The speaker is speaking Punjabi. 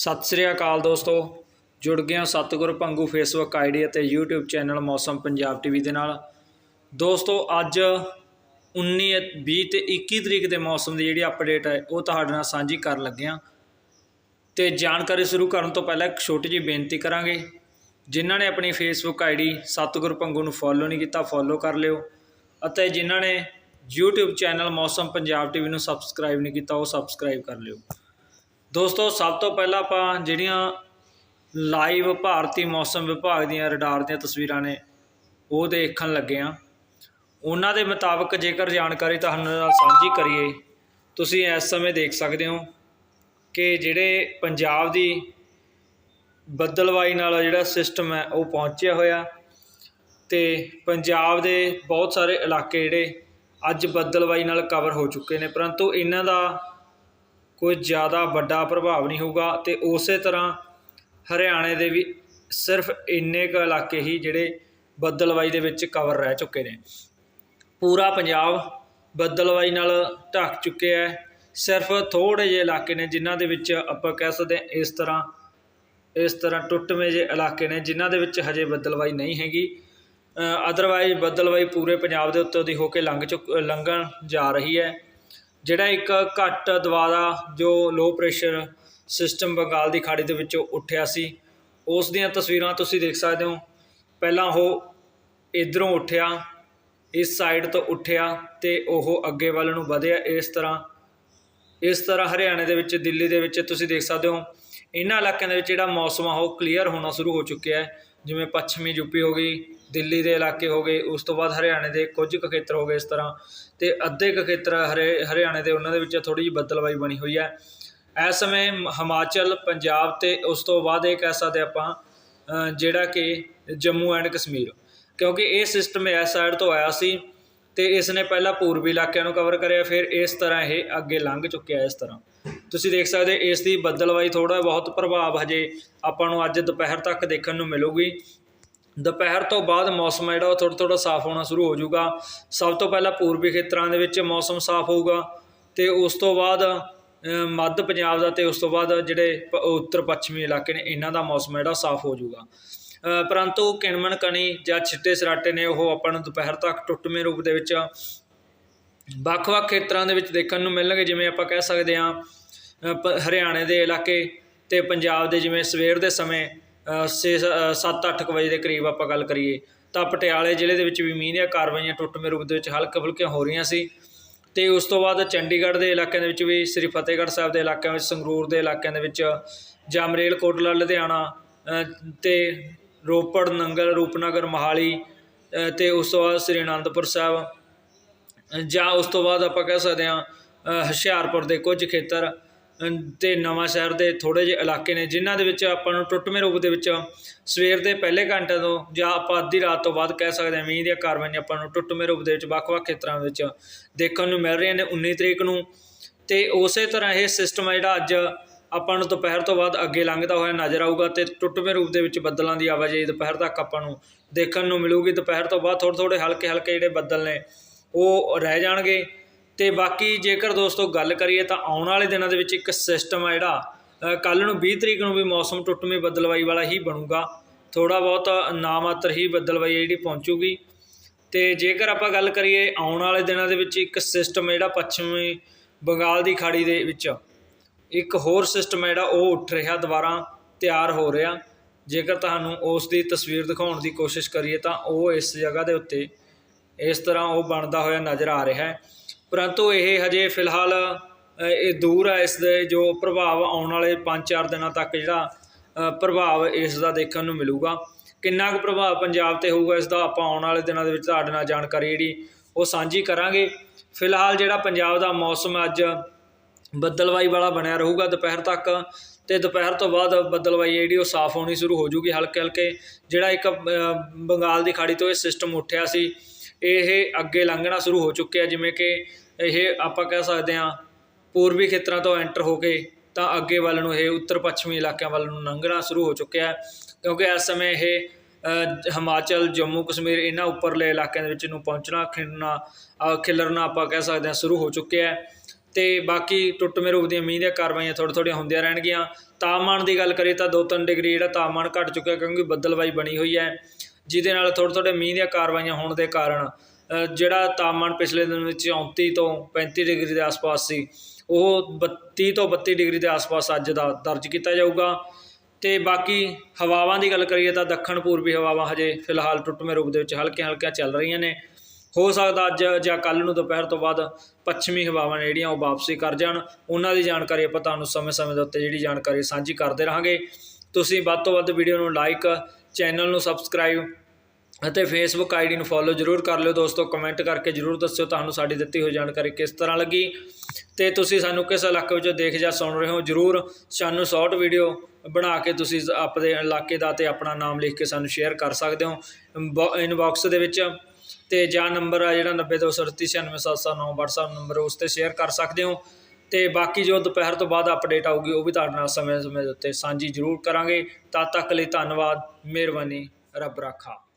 ਸਤਿ ਸ੍ਰੀ ਅਕਾਲ ਦੋਸਤੋ। ਜੁੜ ਗਏ ਹੋ ਸਤਿਗੁਰ ਪੰਗੂ ਫੇਸਬੁੱਕ ਆਈਡੀ ਅਤੇ YouTube channel Mausam Punjab TV ਦੇ ਨਾਲ। ਦੋਸਤੋ, ਅੱਜ 19 20 ਤੇ 21 ਤਰੀਕ ਦੇ ਮੌਸਮ ਦੀ ਜਿਹੜੀ ਅਪਡੇਟ ਹੈ, ਉਹ ਤੁਹਾਡੇ ਨਾਲ ਸਾਂਝੀ ਕਰਨ ਲੱਗੇ ਹਾਂ। ਤੇ ਜਾਣਕਾਰੀ ਸ਼ੁਰੂ ਕਰਨ ਤੋਂ ਪਹਿਲਾਂ ਇੱਕ ਛੋਟੀ ਜਿਹੀ ਬੇਨਤੀ ਕਰਾਂਗੇ। ਜਿਨ੍ਹਾਂ ਨੇ ਆਪਣੀ ਫੇਸਬੁੱਕ ਆਈਡੀ ਸਤਿਗੁਰ ਪੰਗੂ ਨੂੰ ਫੋਲੋ ਨਹੀਂ ਕੀਤਾ ਫੋਲੋ ਕਰ ਲਿਓ। ਅਤੇ ਜਿਨ੍ਹਾਂ ਨੇ YouTube channel Mausam Punjab TV ਨੂੰ ਸਬਸਕ੍ਰਾਈਬ ਨਹੀਂ ਕੀਤਾ, ਉਹ ਸਬਸਕ੍ਰਾਈਬ ਕਰ ਲਿਓ। ਦੋਸਤੋ, ਸਭ ਤੋਂ ਪਹਿਲਾਂ ਆਪਾਂ ਜਿਹੜੀਆਂ ਲਾਈਵ ਭਾਰਤੀ ਮੌਸਮ ਵਿਭਾਗ ਦੀਆਂ ਰਡਾਰ ਦੀਆਂ ਤਸਵੀਰਾਂ ਨੇ, ਉਹ ਦੇਖਣ ਲੱਗੇ ਆ ਉਹਨਾਂ ਦੇ ਮੁਤਾਬਕ ਜੇਕਰ ਜਾਣਕਾਰੀ ਤੁਹਾਨੂੰ ਨਾਲ ਸਾਂਝੀ ਕਰੀਏ, ਤੁਸੀਂ ਇਸ ਸਮੇਂ ਦੇਖ ਸਕਦੇ ਹੋ ਕਿ ਜਿਹੜੇ ਪੰਜਾਬ ਦੀ ਬੱਦਲਵਾਈ ਨਾਲ ਜਿਹੜਾ ਸਿਸਟਮ ਹੈ, ਉਹ ਪਹੁੰਚਿਆ ਹੋਇਆ। ਤੇ ਪੰਜਾਬ ਦੇ ਬਹੁਤ ਸਾਰੇ ਇਲਾਕੇ ਜਿਹੜੇ ਅੱਜ ਬੱਦਲਵਾਈ ਨਾਲ ਕਵਰ ਹੋ ਚੁੱਕੇ ਨੇ, ਪਰੰਤੂ ਇਹਨਾਂ ਦਾ ਕੋਈ ਜ਼ਿਆਦਾ ਵੱਡਾ ਪ੍ਰਭਾਵ ਨਹੀਂ ਹੋਊਗਾ ਅਤੇ ਉਸੇ ਤਰ੍ਹਾਂ ਹਰਿਆਣੇ ਦੇ ਵੀ ਸਿਰਫ ਇੰਨੇ ਕੁ ਇਲਾਕੇ ਹੀ ਜਿਹੜੇ ਬੱਦਲਵਾਈ ਦੇ ਵਿੱਚ ਕਵਰ ਰਹਿ ਚੁੱਕੇ ਨੇ। ਪੂਰਾ ਪੰਜਾਬ ਬੱਦਲਵਾਈ ਨਾਲ ਢੱਕ ਚੁੱਕਿਆ ਹੈ। ਸਿਰਫ ਥੋੜੇ ਜਿਹੇ ਇਲਾਕੇ ਨੇ ਜਿਨ੍ਹਾਂ ਦੇ ਵਿੱਚ ਆਪਾਂ ਕਹਿ ਸਕਦੇ ਹਾਂ ਇਸ ਤਰ੍ਹਾਂ ਇਸ ਤਰ੍ਹਾਂ ਟੁੱਟਵੇਂ ਜਿਹੇ ਇਲਾਕੇ ਨੇ ਜਿਨ੍ਹਾਂ ਦੇ ਵਿੱਚ ਹਜੇ ਬੱਦਲਵਾਈ ਨਹੀਂ ਹੈਗੀ। ਅਦਰਵਾਈਜ਼ ਬੱਦਲਵਾਈ ਪੂਰੇ ਪੰਜਾਬ ਦੇ ਉੱਤੋਂ ਦੀ ਹੋ ਕੇ ਲੰਘ ਚੁੱਕ, ਲੰਘਣ ਜਾ ਰਹੀ ਹੈ। ਜਿਹੜਾ ਇੱਕ ਘੱਟ ਦਬਾਅ ਜੋ ਲੋ ਪ੍ਰੈਸ਼ਰ ਸਿਸਟਮ ਬੰਗਾਲ ਦੀ ਖਾੜੀ ਦੇ ਵਿੱਚੋਂ ਉੱਠਿਆ ਸੀ, ਉਸ ਦੀਆਂ ਤਸਵੀਰਾਂ ਤੁਸੀਂ ਦੇਖ ਸਕਦੇ ਹੋ। ਪਹਿਲਾਂ ਉਹ ਇਧਰੋਂ ਉੱਠਿਆ, ਇਸ ਸਾਈਡ ਤੋਂ ਉੱਠਿਆ ਤੇ ਉਹ ਅੱਗੇ ਵੱਲ ਨੂੰ ਵਧਿਆ ਇਸ ਤਰ੍ਹਾਂ। ਇਸ ਤਰ੍ਹਾਂ ਹਰਿਆਣੇ ਦੇ ਵਿੱਚ, ਦਿੱਲੀ ਦੇ ਵਿੱਚ ਤੁਸੀਂ ਦੇਖ ਸਕਦੇ ਹੋ ਇਹਨਾਂ ਇਲਾਕਿਆਂ ਦੇ ਵਿੱਚ ਜਿਹੜਾ ਮੌਸਮ ਆ, ਉਹ ਕਲੀਅਰ ਹੋਣਾ ਸ਼ੁਰੂ ਹੋ ਚੁੱਕਿਆ ਹੈ। ਜਿਵੇਂ ਪੱਛਮੀ ਯੂਪੀ ਹੋ ਗਈ ਦਿੱਲੀ ਦੇ ਇਲਾਕੇ ਹੋ ਗਏ, ਉਸ ਤੋਂ ਬਾਅਦ ਹਰਿਆਣੇ ਦੇ ਕੁਝ ਕੁ ਖੇਤਰ ਹੋ ਗਏ ਇਸ ਤਰ੍ਹਾਂ ਅਤੇ ਅੱਧੇ ਕੁ ਖੇਤਰ ਹਰੇ, ਹਰਿਆਣੇ ਦੇ ਉਹਨਾਂ ਦੇ ਵਿੱਚ ਥੋੜ੍ਹੀ ਜਿਹੀ ਬੱਦਲਵਾਈ ਬਣੀ ਹੋਈ ਹੈ। ਇਸ ਸਮੇਂ ਹਿਮਾਚਲ, ਪੰਜਾਬ ਤੇ ਉਸ ਤੋਂ ਬਾਅਦ ਇਹ ਕਹਿ ਸਕਦੇ ਆਪਾਂ ਜਿਹੜਾ ਕਿ ਜੰਮੂ ਐਂਡ ਕਸ਼ਮੀਰ, ਕਿਉਂਕਿ ਇਹ ਸਿਸਟਮ ਇਸ ਸਾਈਡ ਤੋਂ ਆਇਆ ਸੀ ਤੇ ਇਸ ਨੇ ਪਹਿਲਾਂ ਪੂਰਬੀ ਇਲਾਕਿਆਂ ਨੂੰ ਕਵਰ ਕਰਿਆ, ਫਿਰ ਇਸ ਤਰ੍ਹਾਂ ਇਹ ਅੱਗੇ ਲੰਘ ਚੁੱਕਿਆ ਇਸ ਤਰ੍ਹਾਂ। ਤੁਸੀਂ ਦੇਖ ਸਕਦੇ ਇਸ ਦੀ ਬੱਦਲਵਾਈ ਥੋੜਾ ਬਹੁਤ ਪ੍ਰਭਾਵ ਹਜੇ ਆਪਾਂ ਨੂੰ ਅੱਜ ਦੁਪਹਿਰ ਤੱਕ ਦੇਖਣ ਨੂੰ ਮਿਲੂਗੀ। ਦੁਪਹਿਰ ਤੋਂ ਬਾਅਦ ਮੌਸਮ ਜਿਹੜਾ, ਉਹ ਥੋੜਾ ਥੋੜਾ ਸਾਫ਼ ਹੋਣਾ ਸ਼ੁਰੂ ਹੋ ਜਾਊਗਾ। ਸਭ ਤੋਂ ਪਹਿਲਾਂ ਪੂਰਬੀ ਖੇਤਰਾਂ ਦੇ ਵਿੱਚ ਮੌਸਮ ਸਾਫ਼ ਹੋਊਗਾ ਤੇ ਉਸ ਤੋਂ ਬਾਅਦ ਮੱਧ ਪੰਜਾਬ ਦਾ ਤੇ ਉਸ ਤੋਂ ਬਾਅਦ ਜਿਹੜੇ ਪ- ਉੱਤਰ ਪੱਛਮੀ ਇਲਾਕੇ ਨੇ, ਇਹਨਾਂ ਦਾ ਮੌਸਮ ਹੈ ਜਿਹੜਾ ਸਾਫ਼ ਹੋ ਜਾਊਗਾ। ਪਰੰਤੂ ਕਿਣਮਣ ਕਣੀ ਜਾਂ ਛਿੱਟੇ ਸਰਾਟੇ ਨੇ, ਉਹ ਆਪਾਂ ਨੂੰ ਦੁਪਹਿਰ ਤੱਕ ਟੁੱਟਵੇਂ ਰੂਪ ਦੇ ਵਿੱਚ ਵੱਖ-ਵੱਖ ਖੇਤਰਾਂ ਦੇ ਵਿੱਚ ਦੇਖਣ ਨੂੰ ਮਿਲਣਗੇ। ਜਿਵੇਂ ਆਪਾਂ ਕਹਿ ਸਕਦੇ ਹਾਂ ਪ- ਹਰਿਆਣੇ ਦੇ ਇਲਾਕੇ ਤੇ ਪੰਜਾਬ ਦੇ, ਜਿਵੇਂ ਸਵੇਰ ਦੇ ਸਮੇਂ 6 7-8 ਵਜੇ ਦੇ ਕਰੀਬ ਆਪਾਂ ਗੱਲ ਕਰੀਏ ਤਾਂ ਪਟਿਆਲੇ ਜ਼ਿਲ੍ਹੇ ਦੇ ਵਿੱਚ ਵੀ ਮੀਂਹ ਦੀਆਂ ਕਾਰਵਾਈਆਂ ਟੁੱਟਵੇਂ ਰੂਪ ਦੇ ਵਿੱਚ ਹਲਕੇ ਫੁਲਕੀਆਂ ਹੋ ਰਹੀਆਂ ਸੀ। ਤੇ ਉਸ ਤੋਂ ਬਾਅਦ ਚੰਡੀਗੜ੍ਹ ਦੇ ਇਲਾਕਿਆਂ ਦੇ ਵਿੱਚ ਵੀ ਸ੍ਰੀ ਫਤਿਹਗੜ੍ਹ ਸਾਹਿਬ ਦੇ ਇਲਾਕਿਆਂ ਵਿੱਚ ਸੰਗਰੂਰ ਦੇ ਇਲਾਕਿਆਂ ਦੇ ਵਿੱਚ ਜਾਮਰੇਲ ਕੋਟਲਾ ਲੁਧਿਆਣਾ ਅ, ਤੇ ਰੋਪੜ ਨੰਗਲ ਰੂਪਨਗਰ ਮੋਹਾਲੀ ਅ, ਤੇ ਉਸ ਤੋਂ ਬਾਅਦ ਸ੍ਰੀ ਅਨੰਦਪੁਰ ਸਾਹਿਬ ਜਾਂ ਉਸ ਤੋਂ ਬਾਅਦ ਆਪਾਂ ਕਹਿ ਸਕਦੇ ਹਾਂ ਹੁਸ਼ਿਆਰਪੁਰ ਦੇ ਕੁਝ ਖੇਤਰ ਤੇ ਨਵਾਂ ਸ਼ਹਿਰ ਦੇ ਥੋੜੇ ਜਿਹੇ ਇਲਾਕੇ ਨੇ, ਜਿਨ੍ਹਾਂ ਦੇ ਵਿੱਚ ਆਪਾਂ ਨੂੰ ਟੁੱਟਵੇਂ ਰੂਪ ਦੇ ਵਿੱਚ ਸਵੇਰ ਦੇ ਪਹਿਲੇ ਘੰਟੇ ਤੋਂ ਜਾਂ ਆਪਾਂ ਅੱਧੀ ਰਾਤ ਤੋਂ ਬਾਅਦ ਕਹਿ ਸਕਦੇ ਹਾਂ ਮੀਂਹ ਦੀਆਂ ਕਾਰਵਾਈਆਂ ਆਪਾਂ ਨੂੰ ਟੁੱਟਵੇਂ ਰੂਪ ਦੇ ਵਿੱਚ ਵੱਖ-ਵੱਖ ਖੇਤਰਾਂ ਵਿੱਚ ਦੇਖਣ ਨੂੰ ਮਿਲ ਰਹੀਆਂ ਨੇ 19 ਤਰੀਕ ਨੂੰ। ਤੇ ਉਸੇ ਤਰ੍ਹਾਂ ਇਹ ਸਿਸਟਮ ਹੈ ਜਿਹੜਾ ਅੱਜ ਆਪਾਂ ਨੂੰ ਦੁਪਹਿਰ ਤੋਂ ਬਾਅਦ ਅੱਗੇ ਲੰਘਦਾ ਹੋਇਆ ਨਜ਼ਰ ਆਊਗਾ ਤੇ ਟੁੱਟਵੇਂ ਰੂਪ ਦੇ ਵਿੱਚ ਬੱਦਲਾਂ ਦੀ ਆਵਾਜਾਈ ਦੁਪਹਿਰ ਤੱਕ ਆਪਾਂ ਨੂੰ ਦੇਖਣ ਨੂੰ ਮਿਲੂਗੀ। ਦੁਪਹਿਰ ਤੋਂ ਬਾਅਦ ਥੋੜ੍ਹੇ ਥੋੜ੍ਹੇ ਹਲਕੇ ਹਲਕੇ ਜਿਹੜੇ ਬੱਦਲ ਨੇ ਉਹ ਰਹਿ ਜਾਣਗੇ। ਤੇ ਬਾਕੀ ਜੇਕਰ ਦੋਸਤੋ ਗੱਲ ਕਰੀਏ ਤਾਂ ਆਉਣ ਵਾਲੇ ਦਿਨਾਂ ਦੇ ਵਿੱਚ ਇੱਕ ਸਿਸਟਮ ਆ ਜਿਹੜਾ ਕੱਲ ਨੂੰ 20 ਤਰੀਕ ਨੂੰ ਵੀ ਮੌਸਮ ਟੁੱਟਵੀਂ ਬੱਦਲਵਾਈ ਵਾਲਾ ਹੀ ਬਣੂਗਾ। ਥੋੜਾ ਬਹੁਤ ਨਾਮਾਤਰ ਹੀ ਬੱਦਲਵਾਈ ਜਿਹੜੀ ਪਹੁੰਚੂਗੀ। ਤੇ ਜੇਕਰ ਆਪਾਂ ਗੱਲ ਕਰੀਏ ਆਉਣ ਵਾਲੇ ਦਿਨਾਂ ਦੇ ਵਿੱਚ ਇੱਕ ਸਿਸਟਮ ਜਿਹੜਾ ਪੱਛਮੀ ਬੰਗਾਲ ਦੀ ਖਾੜੀ ਦੇ ਵਿੱਚ, ਇੱਕ ਹੋਰ ਸਿਸਟਮ ਜਿਹੜਾ ਉਹ ਉੱਠ ਰਿਹਾ, ਦੁਬਾਰਾ ਤਿਆਰ ਹੋ ਰਿਹਾ। ਜੇਕਰ ਤੁਹਾਨੂੰ ਉਸ ਦੀ ਤਸਵੀਰ ਦਿਖਾਉਣ ਦੀ ਕੋਸ਼ਿਸ਼ ਕਰੀਏ ਤਾਂ ਉਹ ਇਸ ਜਗ੍ਹਾ ਦੇ ਉੱਤੇ ਇਸ ਤਰ੍ਹਾਂ ਉਹ ਬਣਦਾ ਹੋਇਆ ਨਜ਼ਰ ਆ ਰਿਹਾ ਹੈ। ਪਰੰਤੂ ਇਹ ਹਜੇ ਫਿਲਹਾਲ ਇਹ ਦੂਰ ਹੈ ਇਸ ਦੇ ਜੋ ਪ੍ਰਭਾਵ ਆਉਣ ਵਾਲੇ 5-4 ਦਿਨਾਂ ਤੱਕ ਜਿਹੜਾ ਪ੍ਰਭਾਵ ਇਸ ਦਾ ਦੇਖਣ ਨੂੰ ਮਿਲੂਗਾ। ਕਿੰਨਾ ਕੁ ਪ੍ਰਭਾਵ ਪੰਜਾਬ ਤੇ ਹੋਊਗਾ ਇਸ ਦਾ ਆਪਾਂ ਆਉਣ ਵਾਲੇ ਦਿਨਾਂ ਦੇ ਵਿੱਚ ਤੁਹਾਡੇ ਨਾਲ ਜਾਣਕਾਰੀ ਜਿਹੜੀ ਉਹ ਸਾਂਝੀ ਕਰਾਂਗੇ। ਫਿਲਹਾਲ ਜਿਹੜਾ ਪੰਜਾਬ ਦਾ ਮੌਸਮ ਅੱਜ ਬੱਦਲਵਾਈ ਵਾਲਾ ਬਣਿਆ ਰਹੂਗਾ ਦੁਪਹਿਰ ਤੱਕ ਤੇ ਦੁਪਹਿਰ ਤੋਂ ਬਾਅਦ ਬੱਦਲਵਾਈ ਜਿਹੜੀ ਉਹ ਸਾਫ਼ ਹੋਣੀ ਸ਼ੁਰੂ ਹੋ ਜੂਗੀ ਹਲਕੇ ਹਲਕੇ ਜਿਹੜਾ ਇੱਕ ਬੰਗਾਲ ਦੀ ਖਾੜੀ ਤੋਂ ਇਹ ਸਿਸਟਮ ਉੱਠਿਆ ਸੀ ਇਹ ਅੱਗੇ ਲੰਘਣਾ ਸ਼ੁਰੂ ਹੋ ਚੁੱਕਿਆ ਜਿਵੇਂ ਕਿ ਇਹ ਆਪਾਂ ਕਹਿ ਸਕਦੇ ਹਾਂ, ਪੂਰਬੀ ਖੇਤਰਾਂ ਤੋਂ ਐਂਟਰ ਹੋ ਕੇ ਤਾਂ ਅੱਗੇ ਵੱਲ ਨੂੰ ਇਹ ਉੱਤਰ ਪੱਛਮੀ ਇਲਾਕਿਆਂ ਵੱਲ ਨੂੰ ਲੰਘਣਾ ਸ਼ੁਰੂ ਹੋ ਚੁੱਕਿਆ ਕਿਉਂਕਿ ਇਸ ਸਮੇਂ ਇਹ ਹਿਮਾਚਲ, ਜੰਮੂ, ਕਸ਼ਮੀਰ ਇਹਨਾਂ ਉੱਪਰਲੇ ਇਲਾਕਿਆਂ ਦੇ ਵਿੱਚ ਨੂੰ ਪਹੁੰਚਣਾ, ਖਿੰਡਣਾ ਖਿਲਰਨਾ ਆਪਾਂ ਕਹਿ ਸਕਦੇ ਹਾਂ ਸ਼ੁਰੂ ਹੋ ਚੁੱਕਿਆ ਹੈ। ਤੇ ਬਾਕੀ ਟੁੱਟਵੇਂ ਰੂਪ ਦੀਆਂ ਮੀਂਹ ਦੀਆਂ ਕਾਰਵਾਈਆਂ ਥੋੜ੍ਹੀ ਥੋੜ੍ਹੀਆਂ ਹੁੰਦੀਆਂ ਰਹਿਣਗੀਆਂ। ਤਾਪਮਾਨ ਦੀ ਗੱਲ ਕਰੀਏ ਤਾਂ 2-3 ਡਿਗਰੀ ਜਿਹੜਾ ਤਾਪਮਾਨ ਘਟ ਚੁੱਕਿਆ ਕਿਉਂਕਿ ਬੱਦਲਬਾਈ ਬਣੀ ਹੋਈ ਹੈ। ਜਿਹਦੇ ਨਾਲ ਥੋੜ੍ਹੇ ਥੋੜ੍ਹੇ ਮੀਂਹ ਦੀਆਂ ਕਾਰਵਾਈਆਂ ਹੋਣ ਦੇ ਕਾਰਨ ਜਿਹੜਾ ਤਾਪਮਾਨ ਪਿਛਲੇ ਦਿਨ ਵਿੱਚ 34 ਤੋਂ 35 ਡਿਗਰੀ ਦੇ ਆਸ-ਪਾਸ ਸੀ, ਉਹ 32 ਤੋਂ 32 ਡਿਗਰੀ ਦੇ ਆਸ-ਪਾਸ ਅੱਜ ਦਾ ਦਰਜ ਕੀਤਾ ਜਾਊਗਾ। ਤੇ ਬਾਕੀ ਹਵਾਵਾਂ ਦੀ ਗੱਲ ਕਰੀਏ ਤਾਂ ਦੱਖਣ ਪੂਰਬੀ ਹਵਾਵਾਂ ਹਜੇ ਫਿਲਹਾਲ ਟੁੱਟਵੇਂ ਰੂਪ ਦੇ ਵਿੱਚ ਹਲਕੀਆਂ ਹਲਕੀਆਂ ਚੱਲ ਰਹੀਆਂ ਨੇ। ਹੋ ਸਕਦਾ ਅੱਜ ਜਾਂ ਕੱਲ ਨੂੰ ਦੁਪਹਿਰ ਤੋਂ ਬਾਅਦ ਪੱਛਮੀ ਹਵਾਵਾਂ ਨੇ ਜਿਹੜੀਆਂ ਉਹ ਵਾਪਸੀ ਕਰ ਜਾਣ। ਉਹਨਾਂ ਦੀ ਜਾਣਕਾਰੀ ਆਪਾਂ ਤੁਹਾਨੂੰ ਸਮੇਂ-ਸਮੇਂ ਦੇ ਉੱਤੇ ਜਿਹੜੀ ਜਾਣਕਾਰੀ ਸਾਂਝੀ ਕਰਦੇ ਰਹਾਂਗੇ। ਤੁਸੀਂ ਵੱਧ ਤੋਂ ਵੱਧ ਵੀਡੀਓ ਨੂੰ ਲਾਈਕ ਚੈਨਲ ਨੂੰ ਸਬਸਕ੍ਰਾਈਬ ਅਤੇ ਫੇਸਬੁੱਕ ਆਈਡੀ ਨੂੰ ਫੋਲੋ ਜਰੂਰ ਕਰ ਲਿਓ ਦੋਸਤੋ ਕਮੈਂਟ ਕਰਕੇ ਜਰੂਰ ਦੱਸਿਓ ਤੁਹਾਨੂੰ ਸਾਡੀ ਦਿੱਤੀ ਹੋਈ ਜਾਣਕਾਰੀ ਕਿਸ ਤਰ੍ਹਾਂ ਲੱਗੀ। ਤੇ ਤੁਸੀਂ ਸਾਨੂੰ ਕਿਸ ਇਲਾਕੇ ਵਿੱਚੋਂ ਦੇਖ ਜਾਂ ਸੁਣ ਰਹੇ ਹੋ, ਜਰੂਰ ਸਾਨੂੰ ਸ਼ਾਰਟ ਵੀਡੀਓ ਬਣਾ ਕੇ ਤੁਸੀਂ ਆਪਣੇ ਇਲਾਕੇ ਦਾ ਤੇ ਆਪਣਾ ਨਾਮ ਲਿਖ ਕੇ ਸਾਨੂੰ ਸ਼ੇਅਰ ਕਰ ਸਕਦੇ ਹੋ। ਇਨਬਾਕਸ ਦੇ ਵਿੱਚ ਤੇ ਜਾਂ ਨੰਬਰ ਆ ਜਿਹੜਾ 9238969709 WhatsApp ਨੰਬਰ ਉਸ ਤੇ ਸ਼ੇਅਰ ਕਰ ਸਕਦੇ ਹੋ। ਤੇ ਬਾਕੀ ਜੋ ਦੁਪਹਿਰ ਤੋਂ ਬਾਅਦ ਅਪਡੇਟ ਆਊਗੀ, ਉਹ ਵੀ ਤੁਹਾਡੇ ਨਾਲ ਸਮੇਂ ਸਮੇਂ ਦੇ ਉੱਤੇ ਸਾਂਝੀ ਜ਼ਰੂਰ ਕਰਾਂਗੇ। ਤਦ ਤੱਕ ਲਈ ਧੰਨਵਾਦ, ਮਿਹਰਬਾਨੀ, ਰੱਬ ਰਾਖਾ।